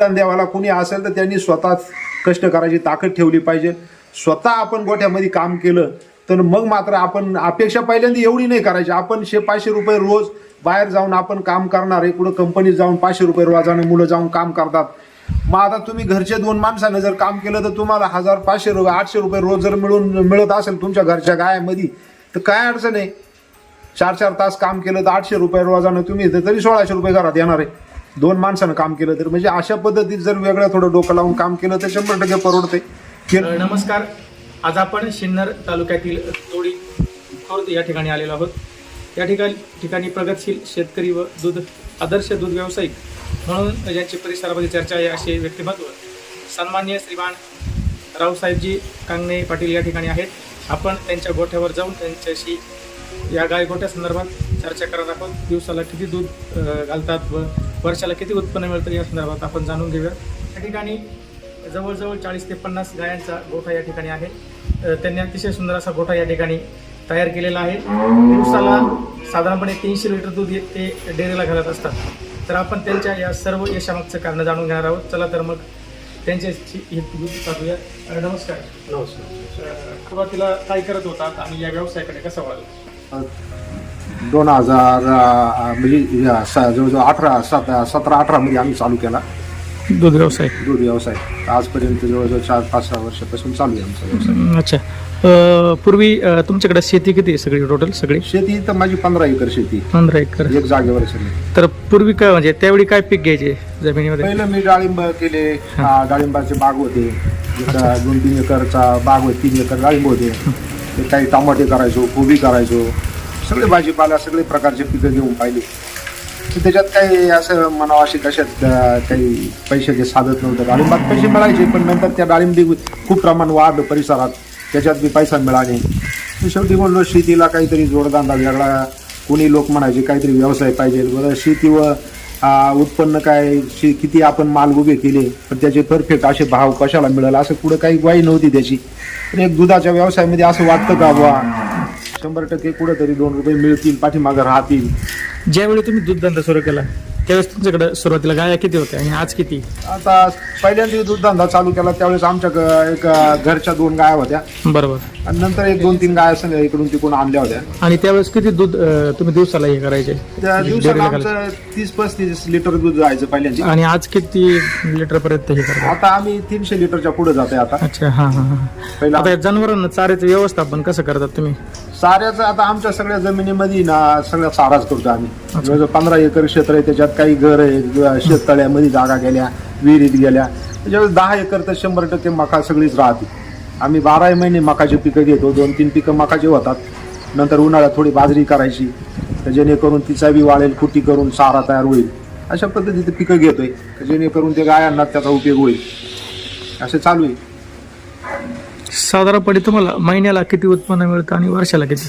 दान द्यावाला कुणी असेल तर त्यांनी स्वतः कष्ट करायची ताकद ठेवली पाहिजे. स्वतः आपण गोठ्यामध्ये काम केलं तर मग मात्र आपण अपेक्षा पहिल्यांदा एवढी नाही करायची. आपण शे पाचशे रुपये रोज बाहेर जाऊन आपण काम करणार आहे कुठं कंपनीत जाऊन पाचशे रुपये रोजाने मुलं जाऊन काम करतात. मग आता तुम्ही घरचे दोन माणसानं जर काम केलं तर तुम्हाला हजार पाचशे रुपये आठशे रुपये रोज जर मिळून मिळत असेल तुमच्या घरच्या गायामध्ये तर काय अडचण आहे? चार चार तास काम केलं तर आठशे रुपये रोजानं तुम्ही तरी सोळाशे रुपये घरात येणार आहे. दोन माणसानं काम केलं तर म्हणजे अशा पद्धतीत जर वेगळं थोडं डोकं लावून काम केलं तर शंभर टक्के परवडते. केलं नमस्कार. आज आपण सिन्नर तालुक्यातील तोडी खुर्द या ठिकाणी आलेलो आहोत. या ठिकाणी ठिकाणी प्रगतशील शेतकरी व दूध आदर्श दूध व्यावसायिक म्हणून ज्यांची परिसरामध्ये चर्चा आहे असे व्यक्तिमत्व सन्मान्य श्रीमान रावसाहेबजी कांगणे पाटील या ठिकाणी आहेत. आपण त्यांच्या गोठ्यावर जाऊन त्यांच्याशी या गाय गोठ्या संदर्भात चर्चा करत आहोत. दिवसाला किती दूध घालतात व वर्षाला किती उत्पन्न मिळतं या संदर्भात आपण जाणून घेऊया. या ठिकाणी जवळजवळ चाळीस ते पन्नास गायांचा गोठा या ठिकाणी आहे. त्यांनी अतिशय सुंदर असा गोठा या ठिकाणी तयार केलेला आहे. दिवसाला साधारणपणे तीनशे लिटर दूध ते डेअरीला घालत असतात. तर आपण त्यांच्या या सर्व यशामागचं कारण जाणून घेणार आहोत. चला तर मग त्यांच्याशी हे दूध पाहूया. अ, नमस्कार. नमस्कार. सुरुवातीला काय करत होतात आणि या व्यवसायाकडे कसं वळालं? दोन हजार म्हणजे जवळजवळ अठरा सात सतरा अठरामध्ये आम्ही चालू केला. दूध व्यवसाय दूध व्यवसाय आजपर्यंत जवळजवळ चार पाच सहा वर्षापासून चालू आहे आमचा व्यवसाय. अच्छा. अ, पूर्वी अ, तुमच्याकडे शेती किती आहे सगळी टोटल सगळी? शेती तर माझी पंधरा एकर शेती पंधरा एकर. एक जागेवर सगळी. तर पूर्वी काय म्हणजे त्यावेळी काय पीक घ्यायचे जमिनीमध्ये? पहिलं मी डाळिंब केले. आ, डाळिंबाचे बाग होते. दोन तीन एकरचा बाग होते तीन एकर डाळिंब होते. ते काही टमाटे करायचो कोबी करायचो. सगळे भाजीपाला सगळे प्रकारचे पिकं घेऊन पाहिली. तर त्याच्यात काही असं म्हणावं असे कशात काही काही पैशाचे साधत नव्हतं. डाळिंबात पैसे मिळायचे पण नंतर त्या डाळिंबी खूप प्रमाण वाढलं परिसरात. त्याच्यात बी पैसा मिळाले. शेवटी म्हणलो शेतीला काहीतरी जोडधंदा वेगळा. कोणी लोक म्हणायचे काहीतरी व्यवसाय पाहिजे. बरं शेती व उत्पन्न काय शे- किती आपण माल उभे केले पण त्याचे परफेक्ट असे भाव कशाला मिळाला असं पुढं काही ग्वाही नव्हती त्याची. पण एक दुधाच्या व्यवसायामध्ये असं वाटतं का बुवा? शंभर टक्के कुठेतरी दोन रुपये मिळतील पाठीमागं राहतील. ज्यावेळी तुम्ही दूध धंदा सुरू केला त्यावेळेस तुमच्याकडे सुरुवातीला गाया किती होत्या आणि आज किती? आता पहिल्यांदा दूध धंदा चालू केला त्यावेळेस आमच्या ग- एक अ, घरच्या दोन गाया होत्या. बरोबर. आणि नंतर एक दोन तीन गाया संग इकडून तिकडून आणल्या होत्या. आणि त्यावेळेस किती दूध अ, तुम्ही दिवसाला हे करायचे? त्या दिवसाला घालायचे? आमचं तीस पस्तीस लिटर दूध जायचं पहिल्यांदा. आणि आज किती लिटर पर्यंत हे करतात आता आम्ही तीनशे लिटरच्या पुढे जाते आता. अच्छा हा हा हा. पहिला आता या जनावरांना चाऱ्याचं व्यवस्थापन कसं करतात तुम्ही? चाऱ्याचं आता आमच्या सगळ्या जमिनीमध्ये ना सगळ्या चाराच करतो आम्ही. जवळजवळ पंधरा एकर क्षेत्र आहे त्याच्यात काही घर आहे शेततळ्यामध्ये जागा गेल्या विहिरीत गेल्या. त्याच्यावेळेस दहा एकर तर शंभर टक्के मका सगळीच राहते. आम्ही बाराही महिने मकाची पिकं घेतो दोन तीन पिकं मकाची होतात. नंतर उन्हाळ्यात थोडी बाजरी करायची तर जेणेकरून तिचा बी वाळेल खुटी करून चारा तयार होईल. अशा पद्धतीचे पिकं घेतोय तर जेणेकरून ते गायांना त्याचा उपयोग होईल. असं चालू आहे. साधारणपणे तुम्हाला महिन्याला किती उत्पन्न मिळतं आणि वर्षाला किती?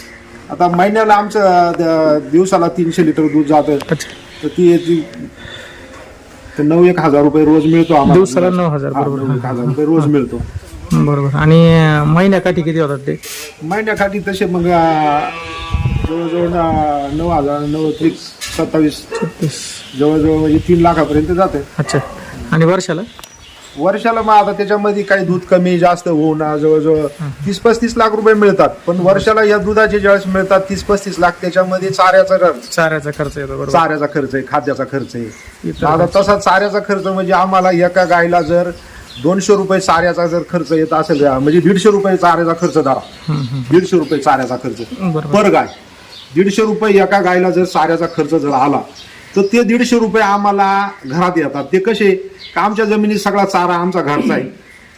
आता महिन्याला आमचं अं, दिवसाला तीनशे लिटर दूध जातं. अच्छा. तर ती ती- तर नऊ एक हजार रुपये रोज मिळतो आम्हाला. दिवसाला नऊ हजार, हा, बरोबर. नऊ एक हजार रुपये रोज मिळतो. बरोबर. आणि महिन्याकाठी किती होतात ते? महिन्याकाठी तसे मग अं, जवळजवळ अं, नऊ हजार नऊ त्रिक सत्तावीस. जवळजवळ म्हणजे तीन लाखापर्यंत जाते. अच्छा. आणि वर्षाला? वर्षाला मग आता त्याच्यामध्ये काही दूध कमी जास्त होऊन जवळजवळ तीस पस्तीस लाख रुपये मिळतात. पण वर्षाला या दुधाचे ज्यावेळेस मिळतात तीस पस्तीस लाख त्याच्यामध्ये चाऱ्याचा खर्च. चाऱ्याचा खर्च येतो बरोबर. चाऱ्याचा खर्च आहे खाद्याचा खर्च आहे. इतर आता तसा चाऱ्याचा खर्च म्हणजे आम्हाला एका गायला जर दोनशे रुपये चाऱ्याचा जर खर्च येत असेल म्हणजे दीडशे रुपये चाऱ्याचा खर्च धरा. हम्म. दीडशे रुपये चाऱ्याचा खर्च. बरोबर. पर गाय. दीडशे रुपये एका गायला जर चाऱ्याचा खर्च जर आला तर ते दीडशे रुपये आम्हाला घरात येतात. ते कसे? का आमच्या जमिनीत सगळा चारा आमचा घरचा आहे.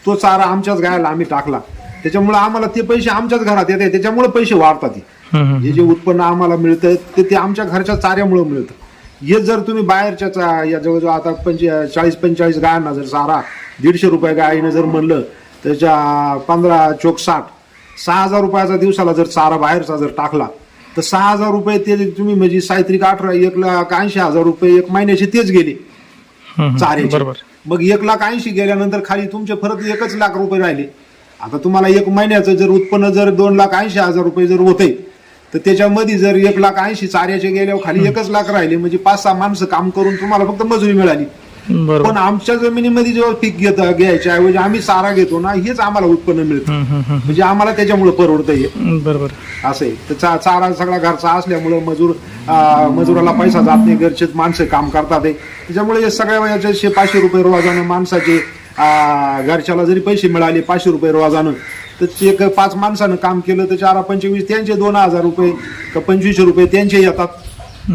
तो चारा आमच्याच गायला आम्ही टाकला. त्याच्यामुळे आम्हाला ते पैसे आमच्याच घरात येते त्याच्यामुळे पैसे वाढतात. हे जे उत्पन्न आम्हाला मिळतं ते ते आमच्या घरच्या चाऱ्यामुळे मिळतं. हे जर तुम्ही बाहेरच्या या जवळजवळ आता पंचे चाळीस पंचेचाळीस गायांना जर चारा दीडशे रुपये गायीनं जर म्हणलं त्याच्या पंधरा चोक साठ सहा हजार रुपयाचा दिवसाला जर चारा बाहेरचा जर टाकला तर सहा हजार रुपये ते तुम्ही म्हणजे साहित्रिक अठरा एक लाख ऐंशी हजार रुपये एक महिन्याचे तेच गेले. बरोबर. मग एक लाख ऐंशी गेल्यानंतर खाली तुमचे परत एकच लाख रुपये राहिले. आता तुम्हाला एक महिन्याचं जर उत्पन्न जर दोन लाख ऐंशी हजार रुपये जर होते तर त्याच्यामध्ये जर एक लाख ऐंशी चाऱ्याचे गेल्यावर खाली एकच लाख राहिले. म्हणजे पाच सहा माणसं काम करून तुम्हाला फक्त मजुरी मिळाली. पण आमच्या जमिनीमध्ये जेव्हा पीक घेत घ्यायच्या ऐवजी आम्ही चारा घेतो ना हेच आम्हाला उत्पन्न मिळतं. म्हणजे आम्हाला त्याच्यामुळे परवडतं बरोबर. असं आहे. तर चारा सगळा घरचा असल्यामुळं मजूर मजुराला पैसा जात नाही घरचेच माणसं काम करतात. त्याच्यामुळे सगळ्या वयाचे पाचशे रुपये रोजानं माणसाचे घरच्याला जरी पैसे मिळाले पाचशे रुपये रोजानं तर ते एक पाच माणसानं काम केलं तर चार पंचवीस त्यांचे दोन हजार रुपये का पंचवीसशे रुपये त्यांचे येतात.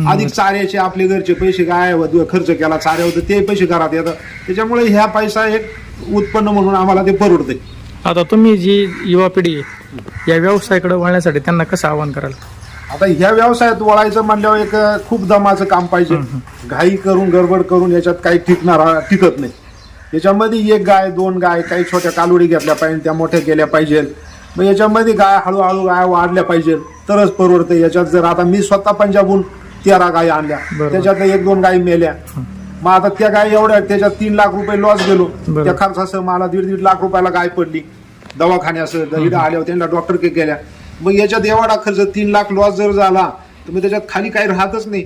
अधिक चाऱ्याचे आपले घरचे पैसे काय व- खर्च केला चाऱ्यावर तर ते पैसे घरात येतात. त्याच्यामुळे ह्या पैसा एक उत्पन्न म्हणून आम्हाला ते परवडते. आता तुम्ही जी युवा पिढी आहे या व्यवसायाकडे वळण्यासाठी त्यांना कसं आवाहन कराल? आता ह्या व्यवसायात वळायचं म्हणल्यावर एक खूप दमाचं काम पाहिजे. घाई करून गडबड करून याच्यात काही टिकणार टिकत नाही. याच्यामध्ये एक गाय दोन गाय काही छोट्या कालवडी घेतल्या पाहिजे त्या मोठ्या केल्या पाहिजे. मग याच्यामध्ये गाय हळूहळू गाय वाढल्या पाहिजे. तरच परवडते. याच्यात जर आता मी स्वतः पंजाबहून तेरा गाय आणल्या. बरोबर. त्याच्यात एक दोन गायी मेल्या. मग आता त्या गाय एवढ्या त्याच्यात तीन लाख रुपये लॉस गेलो. बरोबर. त्या खर्चासह मला दीड दीड लाख रुपयाला गाय पडली. दवाखान्यासह इथं आल्यावर त्यांना डॉक्टर के केल्या मग याच्यात एवढा खर्च तीन लाख लॉस जर झाला तर मग त्याच्यात खाली काही राहतच नाही.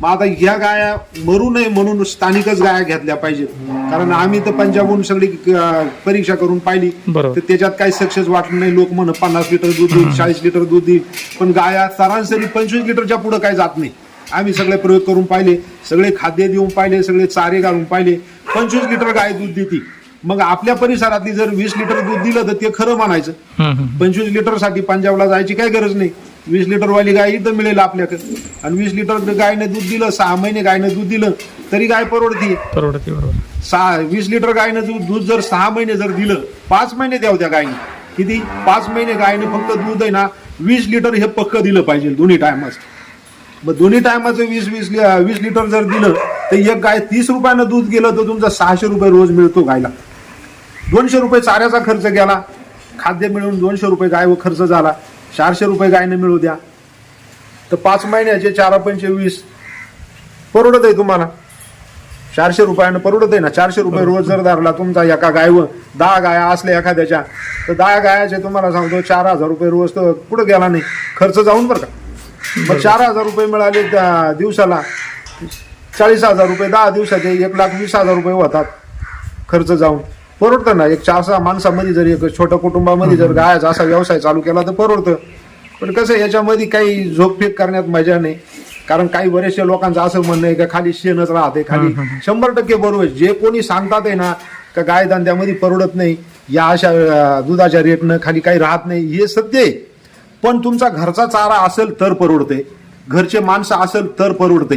मग आता ह्या गाया मरू नये म्हणून स्थानिकच गाया घेतल्या पाहिजेत. कारण आम्ही तर पंजाबहून सगळी अं, परीक्षा करून पाहिली. बरोबर. तर त्याच्यात काही सक्सेस वाटलं नाही. लोक म्हण पन्नास लिटर दूध देईल चाळीस लिटर दूध देईल. पण गाया सरासरी पंचवीस लिटरच्या पुढे काही जात नाही. आम्ही सगळे प्रयोग करून पाहिले सगळे खाद्य देऊन पाहिले सगळे चारे घालून पाहिले. पंचवीस लिटर गाय दूध देते. मग आपल्या परिसरातली जर वीस लिटर दूध दिलं तर ते खरं हम्म. पंचवीस लिटरसाठी पंजाबला जायची काय गरज नाही. वीस लिटर वाली गाय इथं मिळेल आपल्याकडे. आणि वीस लिटर गायने दूध दिलं सहा महिने गायने दूध दिलं तरी गाय परवडते. परवडते बरोबर. सहा वीस लिटर गायनं दूध दूध जर सहा महिने जर दिलं पाच महिने द्याव त्या गायने. किती? पाच महिने गायने फक्त दूध आहे ना वीस लिटर हे पक्क दिलं पाहिजे दोन्ही टायमाच. मग दोन्ही टायमाचं वीस वीस वीस लिटर जर दिलं तर एक गाय तीस रुपयानं दूध गेलं तर तुमचा सहाशे रुपये रोज मिळतो गायला. दोनशे रुपये चाऱ्याचा खर्च गेला खाद्य मिळून दोनशे रुपये गायवर खर्च झाला चारशे रुपये गायनं मिळू द्या. तर पाच महिन्याचे चार पंचे वीस परवडत आहे तुम्हाला? चारशे रुपयानं परवडत आहे ना. चारशे रुपये रोज जर धरला तुमचा एका गायवर दहा गाया असल्या एखाद्याच्या तर दहा गायाचे तुम्हाला सांगतो चार हजार रुपये रोज तर कुठं गेला नाही. खर्च जाऊन बरं का. मग चार हजार रुपये मिळाले त्या दिवसाला चाळीस हजार रुपये दहा दिवसाचे एक लाख वीस हजार रुपये होतात खर्च जाऊन. परवडतं ना. एक चार सहा माणसामध्ये जर एक छोट्या कुटुंबामध्ये जर गायचा असा व्यवसाय चालू केला तर परवडतं. पण कसं याच्यामध्ये काही झोपफेक करण्यात मजा नाही. कारण काही बरेचशा लोकांचं असं म्हणणं आहे का खाली शेणच राहते खाली शंभर टक्के बरोबर आहे. जे कोणी सांगतात आहे ना का गाय धंद्यामध्ये परवडत नाही या अशा दुधाच्या रेटनं खाली काही राहत नाही हे सत्य आहे. पण तुमचा घरचा चारा असेल तर परवडते घरचे माणसं असेल तर परवडते.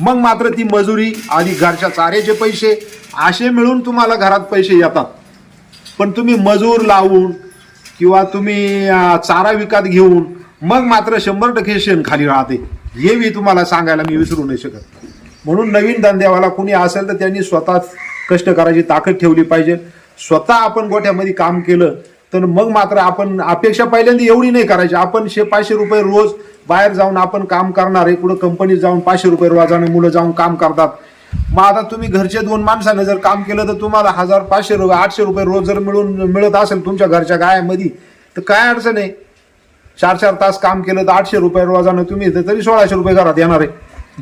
मग मात्र ती मजुरी आणि घरच्या चाऱ्याचे पैसे असे मिळून तुम्हाला घरात पैसे येतात. पण तुम्ही मजूर लावून किंवा तुम्ही चारा विकत घेऊन मग मात्र शंभर टक्के शेण खाली राहते. हे मी तुम्हाला सांगायला मी विसरू नाही शकत. म्हणून नवीन धंद्यावाला कुणी असेल तर त्यांनी स्वतः कष्ट करायची ताकद ठेवली पाहिजे. स्वतः आपण गोठ्यामध्ये काम केलं तर मग मात्र आपण अपेक्षा पहिल्यांदा एवढी नाही करायची. आपण शे पाचशे रुपये रोज बाहेर जाऊन आपण काम करणार आहे कुठं कंपनीत जाऊन पाचशे रुपये रोजाने मुलं जाऊन काम करतात. मग आता तुम्ही घरचे दोन माणसाने जर काम केलं तर तुम्हाला हजार पाचशे रुपये आठशे रुपये रोज जर मिळून मिळत असेल तुमच्या घरच्या गायामध्ये तर काय अडचण आहे? चार चार तास काम केलं तर आठशे रुपये रोजानं तुम्ही तरी सोळाशे रुपये घरात येणार आहे.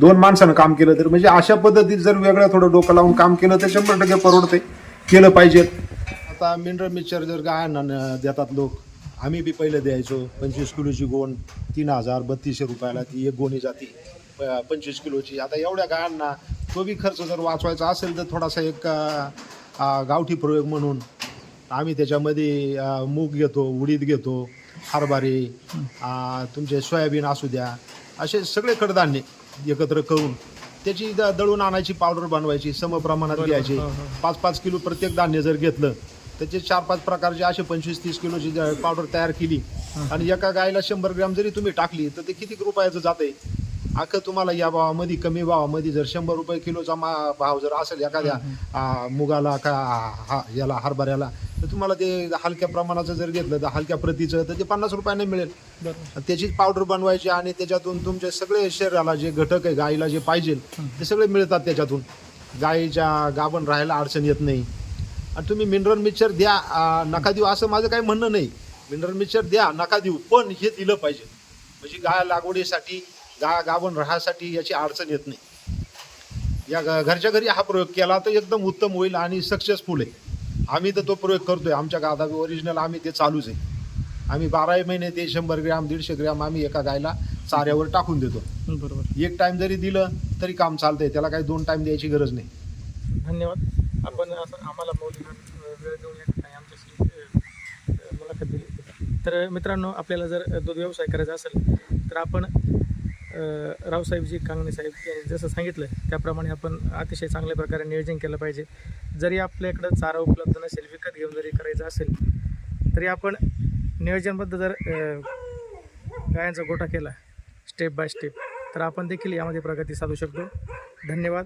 दोन माणसानं काम केलं तर. म्हणजे अशा पद्धतीत जर वेगळं थोडं डोकं लावून काम केलं तर शंभर टक्के परवडते केलं पाहिजे. आता मिनरल मिक्सचर जर गायांना न- देतात लोक आम्ही बी पहिले द्यायचो. पंचवीस किलोची गोण तीन हजार बत्तीसशे रुपयाला ती एक गोणी जाते. प- पंचवीस किलोची. आता एवढ्या गायांना तो बी खर्च जर वाचवायचा असेल तर थोडासा एक गावठी प्रयोग म्हणून. आम्ही त्याच्यामध्ये मूग घेतो उडीद घेतो. हरभरे तुमचे सोयाबीन असू द्या असे सगळे कडधान्य एकत्र करून त्याची द- दळून आणायची पावडर बनवायची समप्रमाणात. घ्यायची. पाच पाच किलो प्रत्येक धान्य जर घेतलं त्याचे चार पाच प्रकारचे असे पंचवीस तीस किलोची ज- पावडर तयार केली. आणि एका गायला शंभर ग्रॅम जरी तुम्ही टाकली तर ते किती रुपयाचं जाते अख्खं तुम्हाला या भावामध्ये कमी भावामध्ये जर शंभर रुपये किलोचा मा भाव जर असेल एखाद्या आ, मुगाला का हा याला हरभऱ्याला तर तुम्हाला ते हलक्या प्रमाणाचं जर घेतलं तर हलक्या प्रतीचं तर ते पन्नास रुपयाने मिळेल. त्याचीच पावडर बनवायची आणि त्याच्यातून तुमचे सगळे शरीराला जे घटक आहे गाईला जे पाहिजे ते सगळे मिळतात त्याच्यातून. गाईच्या गाभण राहायला अडचण येत नाही. आणि तुम्ही मिनरल मिक्सचर द्या नका देऊ असं माझं काही म्हणणं नाही. मिनरल मिक्सचर द्या नका देऊ पण हे दिलं पाहिजे. म्हणजे गाय लागवडीसाठी गा गाभण राहायसाठी याची अडचण येत नाही. या घरच्या घरी हा प्रयोग केला तर एकदम उत्तम होईल आणि सक्सेसफुल आहे. आम्ही तर तो प्रयोग करतोय. आमच्या गादा ओरिजिनल आम्ही ते चालूच आहे. आम्ही बाराही महिने ते शंभर ग्रॅम दीडशे ग्रॅम आम्ही एका गायला चाऱ्यावर टाकून देतो. बरोबर. एक टाइम जरी दिलं तरी काम चालतंय. त्याला काही दोन टाइम द्यायची गरज नाही. धन्यवाद. आपण असं आम्हाला अ, वेळ देऊन या ठिकाणी आमच्याशी अ, अ, मुलाखत दिली. तर मित्रांनो आपल्याला जर दूध व्यवसाय करायचा असेल तर आपण अ, रावसाहेबजी कांगणे साहेब यांनी जसं सांगितलं त्याप्रमाणे आपण अतिशय चांगल्या प्रकारे नियोजन केलं पाहिजे. जरी आपल्याकडं चारा उपलब्ध नसेल विकत घेऊन जरी करायचं असेल तरी आपण नियोजनबद्ध जर गायांचा गोठा केला स्टेप बाय स्टेप तर आपण देखील यामध्ये प्रगती साधू शकतो. धन्यवाद.